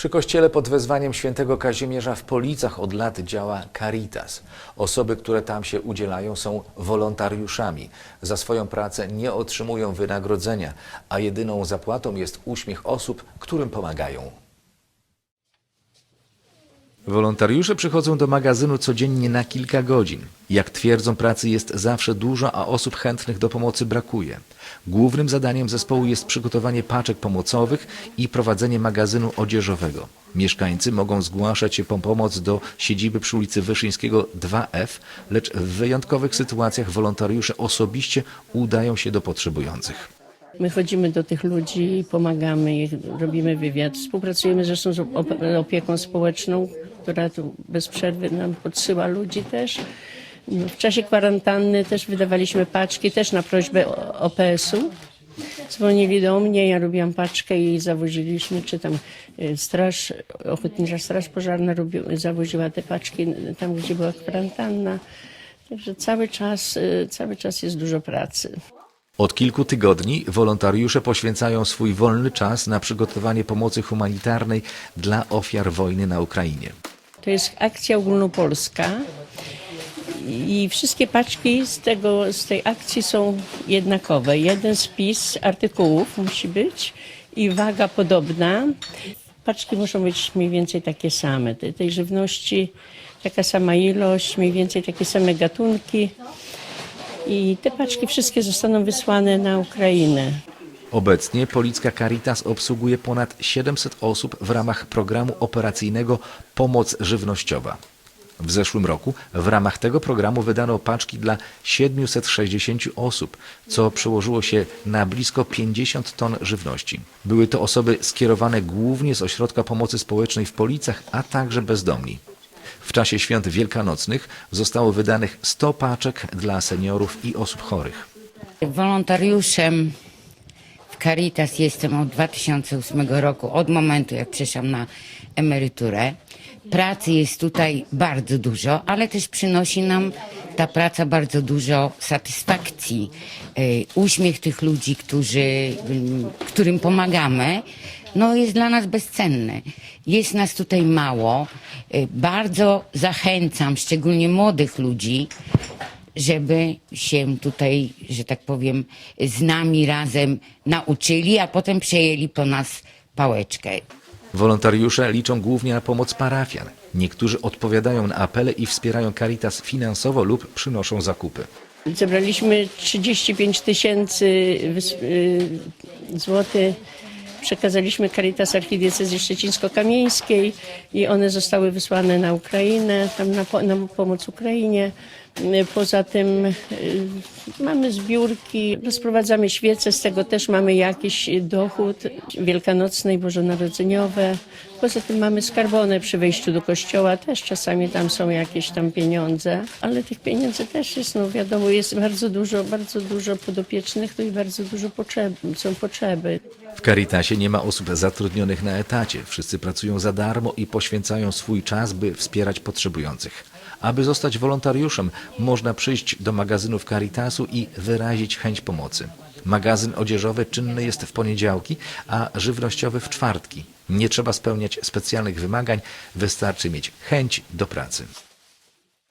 Przy kościele pod wezwaniem świętego Kazimierza w Policach od lat działa Caritas. Osoby, które tam się udzielają są wolontariuszami. Za swoją pracę nie otrzymują wynagrodzenia, a jedyną zapłatą jest uśmiech osób, którym pomagają. Wolontariusze przychodzą do magazynu codziennie na kilka godzin. Jak twierdzą, pracy jest zawsze dużo, a osób chętnych do pomocy brakuje. Głównym zadaniem zespołu jest przygotowanie paczek pomocowych i prowadzenie magazynu odzieżowego. Mieszkańcy mogą zgłaszać się po pomoc do siedziby przy ulicy Wyszyńskiego 2F, lecz w wyjątkowych sytuacjach wolontariusze osobiście udają się do potrzebujących. My chodzimy do tych ludzi, pomagamy ich, robimy wywiad. Współpracujemy zresztą z op- opieką społeczną, która tu bez przerwy nam podsyła ludzi też. No, W czasie kwarantanny też wydawaliśmy paczki, też na prośbę OPS-u. Dzwonili do mnie, ja robiłam paczkę i zawoziliśmy, czy tam y, straż, ochotnicza straż pożarna robi, zawoziła te paczki tam, gdzie była kwarantanna. Także cały czas, y, cały czas jest dużo pracy. Od kilku tygodni wolontariusze poświęcają swój wolny czas na przygotowanie pomocy humanitarnej dla ofiar wojny na Ukrainie. To jest akcja ogólnopolska i wszystkie paczki z, tego, z tej akcji są jednakowe. Jeden spis artykułów musi być i waga podobna. Paczki muszą być mniej więcej takie same. Tej, tej żywności taka sama ilość, mniej więcej takie same gatunki. I te paczki wszystkie zostaną wysłane na Ukrainę. Obecnie Policka Caritas obsługuje ponad 700 osób w ramach programu operacyjnego Pomoc Żywnościowa. W zeszłym roku w ramach tego programu wydano paczki dla 760 osób, co przełożyło się na blisko 50 ton żywności. Były to osoby skierowane głównie z Ośrodka Pomocy Społecznej w Policach, a także bezdomni. W czasie świąt wielkanocnych zostało wydanych 100 paczek dla seniorów i osób chorych. Wolontariuszem Caritas jestem od 2008 roku, od momentu jak przeszłam na emeryturę. Pracy jest tutaj bardzo dużo, ale też przynosi nam ta praca bardzo dużo satysfakcji. E, Uśmiech tych ludzi, którzy, mm, którym pomagamy, no jest dla nas bezcenny. Jest nas tutaj mało. E, Bardzo zachęcam, szczególnie młodych ludzi, żeby się tutaj, że tak powiem, z nami razem nauczyli, a potem przejęli po nas pałeczkę. Wolontariusze liczą głównie na pomoc parafian. Niektórzy odpowiadają na apele i wspierają Caritas finansowo lub przynoszą zakupy. Zebraliśmy 35 tysięcy y, złotych. Przekazaliśmy Caritas Archidiecezji Szczecińsko-Kamieńskiej i one zostały wysłane na Ukrainę, tam na, po- na pomoc Ukrainie. Y, Poza tym y, mamy zbiórki, rozprowadzamy świece, z tego też mamy jakiś dochód wielkanocny i bożonarodzeniowe. Poza tym mamy skarbonę przy wejściu do kościoła, też czasami tam są jakieś tam pieniądze, ale tych pieniędzy też jest, no wiadomo, jest bardzo dużo, bardzo dużo podopiecznych, to i bardzo dużo potrzeb, są potrzeby. W Caritasie nie ma osób zatrudnionych na etacie. Wszyscy pracują za darmo i poświęcają swój czas, by wspierać potrzebujących. Aby zostać wolontariuszem, można przyjść do magazynów Caritasu i wyrazić chęć pomocy. Magazyn odzieżowy czynny jest w poniedziałki, a żywnościowy w czwartki. Nie trzeba spełniać specjalnych wymagań, wystarczy mieć chęć do pracy.